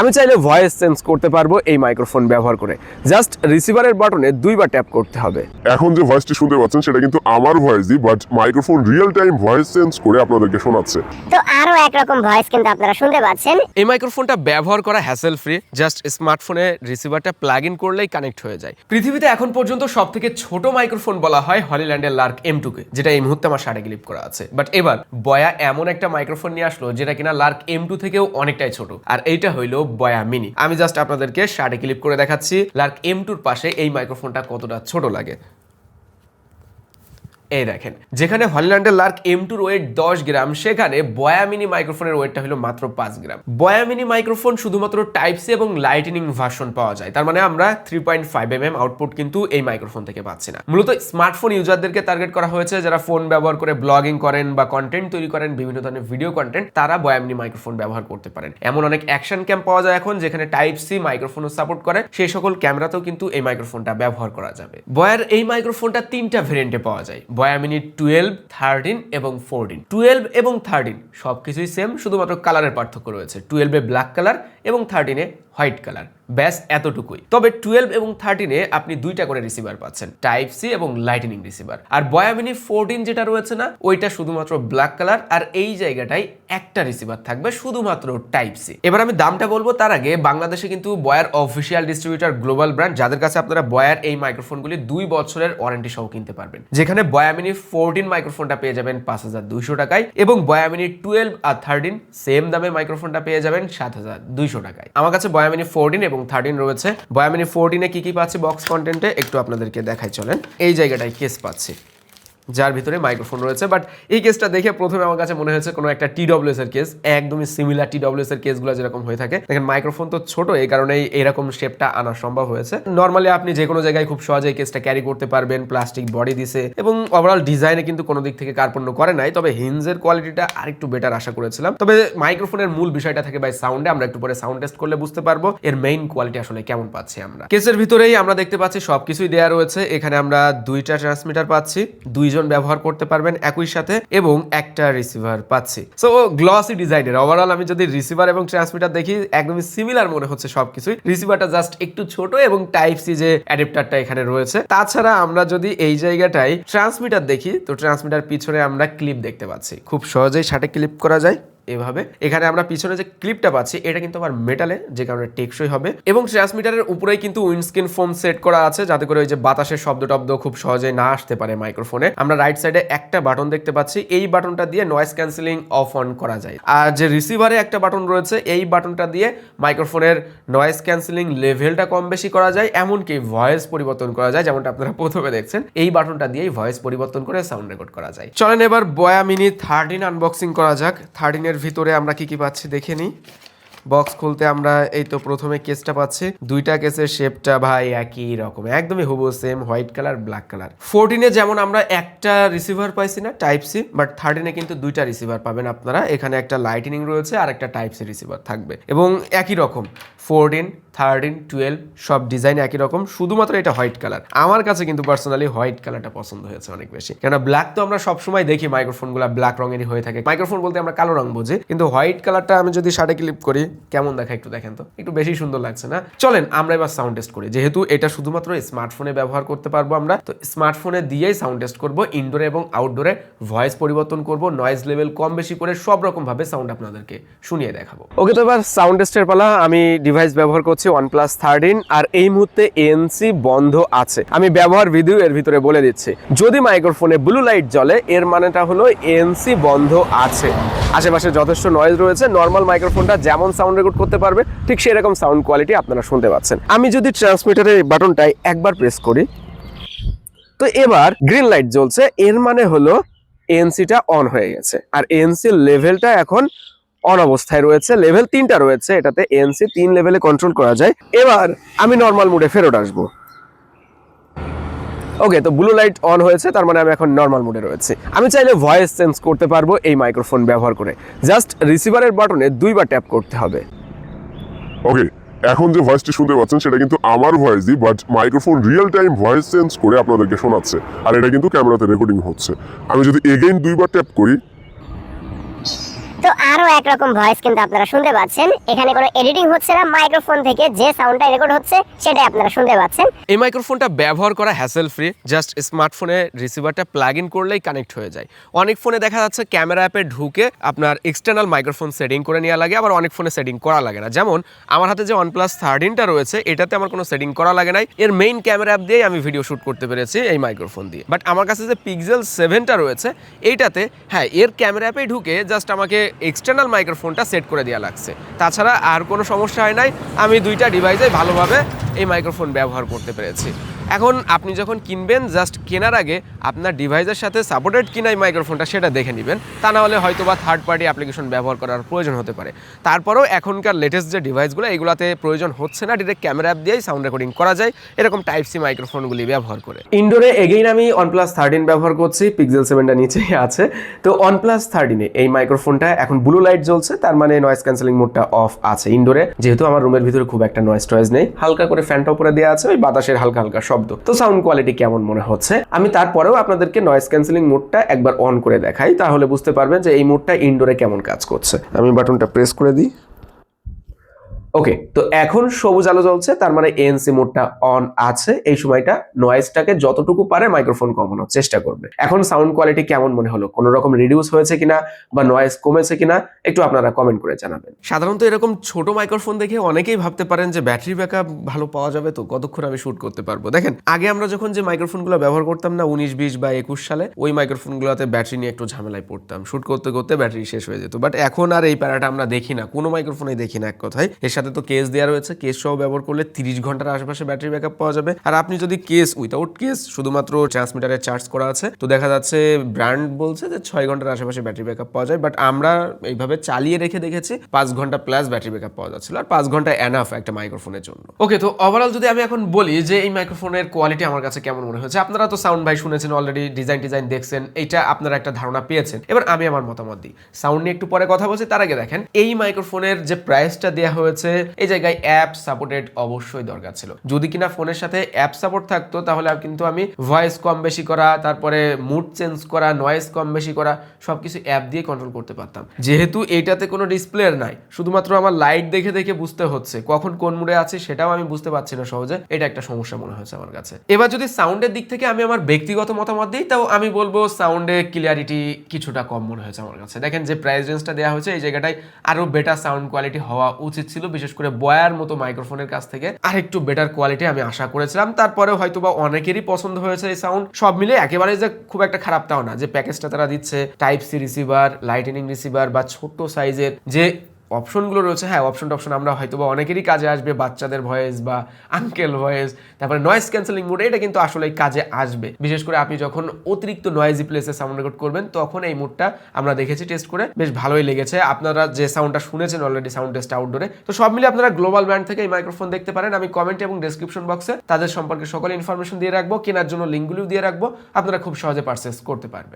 আমি চাইলে voice change করতে পারব এই মাইক্রোফোন ব্যবহার করে। জাস্ট রিসিভারের বাটনে দুইবার ট্যাপ করতে হবে। এখন যে ভয়েসটি শুনতে পাচ্ছেন সেটা কিন্তু আমার ভয়েসই but microphone real time voice change করে আপনাদেরকে শোনাচ্ছে। তো আরও একরকম ভয়েস কিন্তু আপনারা শুনতে পাচ্ছেন। এই মাইক্রোফোনটা ব্যবহার করা হ্যাসেল ফ্রি জাস্ট স্মার্টফোনে রিসিভারটা প্লাগ ইন করলেই কানেক্ট হয়ে যায়। পৃথিবীতে এখন পর্যন্ত সব থেকে ছোট মাইক্রোফোন বলা হয় হলিল্যান্ডের লার্ক এম টুকে যেটা এই মুহূর্তে আমার সাড়ে ক্লিপ করা আছে। বাট এবার বয়া এমন একটা মাইক্রোফোন নিয়ে আসলো যেটা কিনা লার্ক এম টু থেকেও অনেকটাই ছোট। আর এইটা হইল বয়া মিনি। আমি জাস্ট আপনাদেরকে শার্টে ক্লিপ করে দেখাচ্ছি। লার্ক এম টুর পাশে এই মাইক্রোফোনটা কতটা ছোট লাগে। এই দেখেন, যেখানে হলিল্যান্ডের লার্ক এম টুর ওয়েট দশ গ্রাম, সেখানে বয়ামিনি মাইক্রোফোনের ওয়েটটা হলো মাত্র পাঁচ গ্রাম। বয়ামিনি মাইক্রোফোন শুধুমাত্র টাইপ সি এবং লাইটেনিং ভার্সন পাওয়া যায়, তার মানে আমরা three point five M M output কিন্তু এই মাইক্রোফোন থেকে পাচ্ছি না। মূলত স্মার্টফোন ইউজারদেরকে টার্গেট করা হয়েছে, যারা ফোন ব্যবহার করে ব্লগিং করেন বা কন্টেন্ট তৈরি করেন, বিভিন্ন ধরনের ভিডিও কন্টেন্ট তারা বয়ামিনি মাইক্রোফোন ব্যবহার করতে পারেন। এমন অনেক অ্যাকশন ক্যাম পাওয়া যায় এখন, যেখানে টাইপ সি মাইক্রোফোনও সাপোর্ট করে, সেই সকল ক্যামেরাতেও কিন্তু এই মাইক্রোফোনটা ব্যবহার করা যাবে। বয়ার এই মাইক্রোফোনটা তিনটা ভেরিয়েন্টে পাওয়া যায়। বয়া মিনি টুয়েলভ, থার্টিন এবং ফোরটিন। টুয়েলভ এবং থার্টিন সব কিছুই সেম শুধুমাত্র কালারের পার্থক্য রয়েছে। টুয়েলভে ব্ল্যাক কালার এবং থার্টিনে হোয়াইট কালার। ব্যাস, এতটুকুই। তবে টুয়েলভ এবং থার্টিনে আপনি দুইটা করে রিসিভার পাচ্ছেন। টাইপ সি এবং লাইটেনিং রিসিভার। আর বয়ামিনি ফোরটিন যেটা রয়েছে না, ওইটা শুধুমাত্র ব্ল্যাক কালার, আর এই জায়গাটায় একটা রিসিভার থাকবে শুধুমাত্র টাইপ সি। এবার আমি দামটা বলব তার আগে, বাংলাদেশে কিন্তু বয়ার অফিসিয়াল ডিস্ট্রিবিউটার গ্লোবাল ব্র্যান্ড, যাদের কাছে আপনারা বয়ার এই মাইক্রোফোনগুলি দুই বছরের ওয়ারেন্টি সহ কিনতে পারবেন। যেখানে বয়ামিনি ফোরটিন মাইক্রোফোনটা পেয়ে যাবেন পাঁচ হাজার দুইশো টাকায়, এবং বয়ামিনি টুয়েলভ আর থার্টিন সেম দামে মাইক্রোফোনটা পেয়ে যাবেন সাত হাজার দুইশো টাকায়। আমার কাছে বয়ামিনি ফোরটিন এবং থার্টিন রয়েছে। বয়ামিনি ফোরটিনে কি কি পাচ্ছে বক্স কন্টেন্টে একটু আপনাদেরকে দেখাই, চলেন। এই জায়গাটায় কেস পাচ্ছি। যার ভিতরে মাইক্রোফোন রয়েছে বাট এই কেসটা দেখে প্রথমে আমার কাছে মনে হয়েছে কোনো একটা টিডব্লিউএস এর কেস একদমই সিমিলার টিডব্লিউএস এর কেসগুলো যেরকম হয়ে থাকে। দেখেন, মাইক্রোফোন তো ছোট, এই কারণে এরকম শেপটা আনা সম্ভব হয়েছে। নর্মালি আপনি যে কোনো জায়গায় খুব সহজে এই কেসটা ক্যারি করতে পারবেন প্লাস্টিক বডি দিছে, এবং ওভারঅল ডিজাইনে কিন্তু কোনো দিক থেকে কার্পণ্য করে নাই, তবে হিঞ্জের কোয়ালিটিটা আরেকটু বেটার আশা করেছিলাম। তবে মাইক্রোফোনের মূল বিষয়টা থাকে বাই সাউন্ডে আমরা একটু পরে সাউন্ড টেস্ট করলে বুঝতে পারব এর মেইন কোয়ালিটি আসলে কেমন পাচ্ছি আমরা। কেসের ভিতরেই আমরা দেখতে পাচ্ছি সবকিছুই দেওয়া রয়েছে, এখানে আমরা দুইটা ট্রান্সমিটার পাচ্ছি দুইজন ব্যবহার করতে পারবেন একই সাথে এবং একটা রিসিভার পাচ্ছি। সো গ্লসি ডিজাইনের ওভারঅল আমি যদি রিসিভার এবং ট্রান্সমিটার দেখি, একদমই সিমিলার মনে হচ্ছে সবকিছুই। রিসিভারটা জাস্ট একটু ছোট এবং টাইপ সি যে অ্যাডাপ্টারটা এখানে রয়েছে। তাছাড়া আমরা যদি এই জায়গাটায় ট্রান্সমিটার দেখি, তো ট্রান্সমিটার পিছনে আমরা ক্লিপ দেখতে পাচ্ছি। খুব সহজেই সাথে ক্লিপ করা যায়। এভাবে। এখানে আমরা পিছনে যে ক্লিপটা পাচ্ছি, এটা কিন্তু আবার মেটালে যে কারণে টেকসই হবে। এবং ট্রান্সমিটারের উপরেই কিন্তু উইন্ডস্ক্রিন ফোম সেট করা আছে, যাতে করে ওই যে বাতাসের শব্দ টব্দ খুব সহজে না আসতে পারে মাইক্রোফোনে আমরা রাইট সাইডে একটা বাটন দেখতে পাচ্ছি, এই বাটনটা দিয়ে নয়েস ক্যান্সেলিং অফ অন করা যায়। আর যে রিসিভারে একটা বাটন রয়েছে, এই বাটনটা দিয়ে মাইক্রোফোনের নয়েস ক্যান্সেলিং লেভেলটা কম বেশি করা যায়, এমনকি ভয়েস পরিবর্তন করা যায়, যেমনটা আপনারা প্রথমে দেখছেন। এই বাটনটা দিয়েই ভয়েস পরিবর্তন করে সাউন্ড রেকর্ড করা যায়। চলেন এবার বয়া মিনি থার্টিন আনবক্সিং করা যাক। থার্টিনের ভিতরে আমরা কি কি পাচ্ছি দেখে নিই। বক্স খুলতে আমরা এই তো প্রথমে কেসটা পাচ্ছি। দুইটা কেসের শেপটা ভাই একই রকম, একদমই হুবু same white colour black colour ফোরটিনে যেমন আমরা একটা রিসিভার পাইছি না টাইপ সি বাট থার্টিনে কিন্তু দুইটা রিসিভার পাবেন আপনারা। এখানে একটা লাইটিনিং রয়েছে আর একটা টাইপ সি রিসিভার থাকবে। এবং একই রকম ফোরটিন থার্টিন টুয়েলভ সব ডিজাইন একই রকম, শুধুমাত্র এটা হোয়াইট কালার আমার কাছে কিন্তু পার্সোনালি হোয়াইট কালারটা পছন্দ হয়েছে অনেক বেশি। কেননা ব্ল্যাক তো আমরা সবসময় দেখি মাইক্রোফোন মাইক্রোফোনগুলো ব্ল্যাক রঙেরই হয়ে থাকে। মাইক্রোফোন বলতে আমরা কালো রং বুঝি, কিন্তু হোয়াইট কালারটা আমি যদি শার্টে ক্লিপ করি, কেমন দেখা একটু দেখেন তো? একটু বেশি সুন্দর লাগছে না? চলেন আমরা এবার সাউন্ড টেস্ট করি। যেহেতু এটা শুধুমাত্র স্মার্টফোনে ব্যবহার করতে পারব আমরা, তো স্মার্টফোনে দিয়েই সাউন্ড টেস্ট করব ইনডোরে এবং আউটডোরে ভয়েস পরিবর্তন করব নয়েজ লেভেল কম বেশি করে সব রকম ভাবে সাউন্ড আপনাদেরকে শুনিয়ে দেখাবো। ওকে, তো এবার সাউন্ড টেস্টের পালা, আমি ডিভাইস ব্যবহার করছি। ওয়ানপ্লাস থার্টিন আর এই মুহূর্তে এনসি বন্ধ আছে। আমি ব্যবহার ভিডিও এর ভিতরে বলে দিচ্ছি। যদি মাইক্রোফোনে ব্লু লাইট জ্বলে, এর মানেটা হলো এনসি বন্ধ আছে। আশেপাশে যথেষ্ট নয়েজ রয়েছে। নর্মাল মাইক্রোফোনটা যেমন সাউন্ড রেকর্ড করতে পারবে, ঠিক সেরকম সাউন্ড কোয়ালিটি আপনারা শুনতে পাচ্ছেন। আমি যদি ট্রান্সমিটারের বাটনটাই একবার প্রেস করি, তো এবার গ্রিন লাইট জ্বলছে। এর মানে হলো এনসিটা অন হয়ে গেছে। আর এনসি লেভেলটা এখন অন অবস্থায় রয়েছে লেভেল তিনটা রয়েছে, এটাতে এনসি তিন লেভেলে কন্ট্রোল করা যায়। এবার আমি নর্মাল মুডে ফেরত আসব। ওকে তো ব্লু লাইট অন হয়েছে, তার মানে আমি এখন নর্মাল মোডে রয়েছে। আমি চাইলে ভয়েস চেঞ্জ করতে পারব এই মাইক্রোফোন ব্যবহার করে। জাস্ট রিসিভারের বাটনে দুইবার ট্যাপ করতে হবে। ওকে এখন যে ভয়েসটি শুনতে পাচ্ছেন, সেটা কিন্তু আমার ভয়েসই but microphone real time voice change করে আপনাদেরকে শোনাচ্ছে। আর এটা কিন্তু ক্যামেরাতে রেকর্ডিং হচ্ছে। আমি যদি এগেইন দুইবার ট্যাপ করি তো তো আরও একরকম ভয়েস কিন্তু আপনারা শুনতে পাচ্ছেন। এখানে কোনো এডিটিং হচ্ছে না মাইক্রোফোন থেকে যে সাউন্ডটা রেকর্ড হচ্ছে, সেটাই আপনারা শুনতে পাচ্ছেন। এই মাইক্রোফোনটা ব্যবহার করা হ্যাসেল ফ্রি জাস্ট স্মার্টফোনে রিসিভারটা প্লাগ ইন করলেই কানেক্ট হয়ে যায়। অনেক ফোনে দেখা যাচ্ছে ক্যামেরা অ্যাপে ঢুকে আপনার এক্সটার্নাল মাইক্রোফোন সেটিং করে নেওয়া লাগে, আবার অনেক ফোনে সেটিং করা লাগে না। যেমন, আমার হাতে যে ওয়ানপ্লাস থার্টিনটা রয়েছে, এটাতে আমার কোনো সেটিং করা লাগে নাই। এর মেইন ক্যামেরা অ্যাপ দিয়েই আমি ভিডিও শ্যুট করতে পেরেছি এই মাইক্রোফোন দিয়ে। বাট আমার কাছে যে পিক্সেল সেভেনটা রয়েছে, এইটাতে হ্যাঁ এর ক্যামেরা অ্যাপে ঢুকে জাস্ট আমাকে এক্সটার্নাল মাইক্রোফোনটা সেট করে দেওয়া লাগছে। তাছাড়া আর কোনো সমস্যা হয় নাই, আমি দুইটা ডিভাইসে ভালোভাবে এই মাইক্রোফোন ব্যবহার করতে পেরেছি। এখন আপনি যখন কিনবেন জাস্ট কেনার আগে আপনার ডিভাইসের সাথে সাপোর্টেড কিনা এই মাইক্রোফোনটা সেটা দেখে নেবেন। তা না হলে হয়তো বা থার্ড পার্টি অ্যাপ্লিকেশন ব্যবহার করার প্রয়োজন হতে পারে। তারপরেও এখনকার লেটেস্ট যে ডিভাইসগুলো এগুলোতে প্রয়োজন হচ্ছে না। ডিরেক্ট ক্যামেরা অ্যাপ দিয়েই সাউন্ড রেকর্ডিং করা যায়। এরকম টাইপ সি মাইক্রোফোনগুলি ব্যবহার করে। ইনডোরে এগেইন আমি ওয়ানপ্লাস থার্টিন ব্যবহার করছি। পিক্সেল সেভেনটা নিচেই আছে। তো ওয়ানপ্লাস থার্টিনে এই মাইক্রোফোনটা এখন ব্লু লাইট জ্বলছে। তার মানে নয়েজ ক্যান্সেলিং মোডটা অফ আছে ইনডোরে যেহেতু আমার রুমের ভিতরে খুব একটা নয়েজ টয়েজ নেই। হালকা করে ফ্যানটা উপরে দেওয়া আছে। ওই বাতাসের হালকা হালকা শব্দ। তো সাউন্ড কোয়ালিটি কেমন মনে হচ্ছে? আমি তারপরেও আপনাদেরকে নয়েজ ক্যান্সেলিং মোডটা একবার অন করে দেখাই, তাহলে বুঝতে পারবেন যে এই মোডটা ইনডোরে কেমন কাজ করছে। আমি বাটনটা প্রেস করে দিই। ওকে তো এখন সবুজ আলো জ্বলছে, তার মানে এএনসি মোডটা অন আছে। এই সময়টা নয়েজটাকে যতটুকু পারে মাইক্রোফোন কমানোর চেষ্টা করবে। এখন সাউন্ড কোয়ালিটি কেমন মনে হলো? কোনো রকম রিডিউস হয়েছে কিনা বা নয়েজ কমেছে কিনা, একটু আপনারা কমেন্ট করে জানাবেন। সাধারণত এরকম ছোট মাইক্রোফোন দেখে অনেকেই ভাবতে পারেন যে ব্যাটারি ব্যাকআপ ভালো পাওয়া যাবে তো, কতক্ষণ আমি শুট করতে পারব? দেখেন, আগে আমরা যখন যে মাইক্রোফোনগুলো ব্যবহার করতাম না, উনিশ, বিশ বা একুশ সালে, ওই মাইক্রোফোনগুলোতে ব্যাটারি নিয়ে একটু ঝামেলায় পড়তাম। শুট করতে করতে ব্যাটারি শেষ হয়ে যেত। বাট এখন আর এই প্যারাটা আমরা দেখি না, কোনো মাইক্রোফোনেই দেখি না এক কথায়। এর সাথে তো কেস দেওয়া রয়েছে। কেস সহ ব্যবহার করলে তিরিশ ঘণ্টার আশেপাশে ব্যাটারি ব্যাকআপ পাওয়া যাবে। আর আপনি যদি কেস উইথাউট কেস শুধুমাত্র ট্রান্সমিটারে চার্জ করা আছে, তো দেখা যাচ্ছে ব্র্যান্ড বলছে যে ছয় ঘণ্টার আশেপাশে ব্যাটারি ব্যাকআপ পাওয়া যায়। বাট আমরা এইভাবে চালিয়ে রেখে দেখেছি, পাঁচ ঘণ্টা প্লাস ব্যাটারি ব্যাকআপ পাওয়া যাচ্ছিল। আর পাঁচ ঘণ্টা এনাফ একটা মাইক্রোফোনের জন্য। ওকে তো ওভারঅল যদি আমি এখন বলি যে এই মাইক্রোফোনের কোয়ালিটি আমার কাছে কেমন মনে হয়েছে, আপনারা তো সাউন্ড ভাই শুনেছেন অলরেডি ডিজাইন ডিজাইন দেখছেন, এইটা আপনারা একটা ধারণা পেয়েছেন। এবার আমি আমার মতামত দিই। সাউন্ড নিয়ে একটু পরে কথা বলছি, তার আগে দেখেন, এই মাইক্রোফোনের যে প্রাইসটা দেওয়া হয়েছে এই জায়গায় অ্যাপ সাপোর্টেড অবশ্যই দরকার ছিল। যদি কিনা ফোনের সাথে অ্যাপ সাপোর্ট থাকতো, তাহলে কিন্তু আমি ভয়েস কম বেশি করা, তারপরে মুড চেঞ্জ করা নয়েস কম বেশি করা, সবকিছু অ্যাপ দিয়ে কন্ট্রোল করতে পারতাম। যেহেতু এটাতে কোনো ডিসপ্লে নাই, শুধুমাত্র আমার লাইট দেখে দেখে বুঝতে হচ্ছে কখন কোন মুডে আছে, সেটাও আমি বুঝতে পারছি না সহজে। এটা একটা সমস্যা মনে হয়েছে আমার কাছে। এবার যদি সাউন্ডের দিক থেকে আমি আমার ব্যক্তিগত মতামত দিই, তাও আমি বলব সাউন্ডে ক্লিয়ারিটি কিছুটা কম মনে হয়েছে আমার কাছে। দেখেন যে প্রাইস রেঞ্জটা দেওয়া হয়েছে, এই জায়গাটায় আরও বেটার সাউন্ড কোয়ালিটি হওয়া উচিত ছিল বিশেষ করে বয়ার মতো মাইক্রোফোনের কাছ থেকে আর একটু বেটার কোয়ালিটি আমি আশা করেছিলাম। তারপরে হয়তো বা অনেকেরই পছন্দ হয়েছে এই সাউন্ড সব মিলে একেবারে যে খুব একটা খারাপ তাও না। যে প্যাকেজটা তারা দিচ্ছে type C receiver lightning receiver বা ছোট্ট সাইজের যে অপশনগুলো রয়েছে হ্যাঁ অপশন টপশন আমরা হয়তো বা অনেকেরই কাজে আসবে, বাচ্চাদের ভয়েস বা আঙ্কেল ভয়েস, তারপরে নয়েজ ক্যান্সেলিং মোড এটা কিন্তু আসলে কাজে আসবে। বিশেষ করে আপনি যখন অতিরিক্ত নয়েজি প্লেসে সাউন্ড রেকর্ড করবেন, তখন এই মোডটা আমরা দেখেছি টেস্ট করে বেশ ভালোই লেগেছে। আপনারা যে সাউন্ডটা শুনেছেন অলরেডি সাউন্ড টেস্ট আউটডোরে তো সব মিলে আপনারা গ্লোবাল ব্র্যান্ড থেকে এই মাইক্রোফোন দেখতে পারেন। আমি কমেন্ট এবং ডেসক্রিপশন বক্সে তাদের সম্পর্কে সকল ইনফরমেশন দিয়ে রাখব, কেনার জন্য লিঙ্কগুলিও দিয়ে রাখব। আপনারা খুব সহজে পারচেস করতে পারবেন।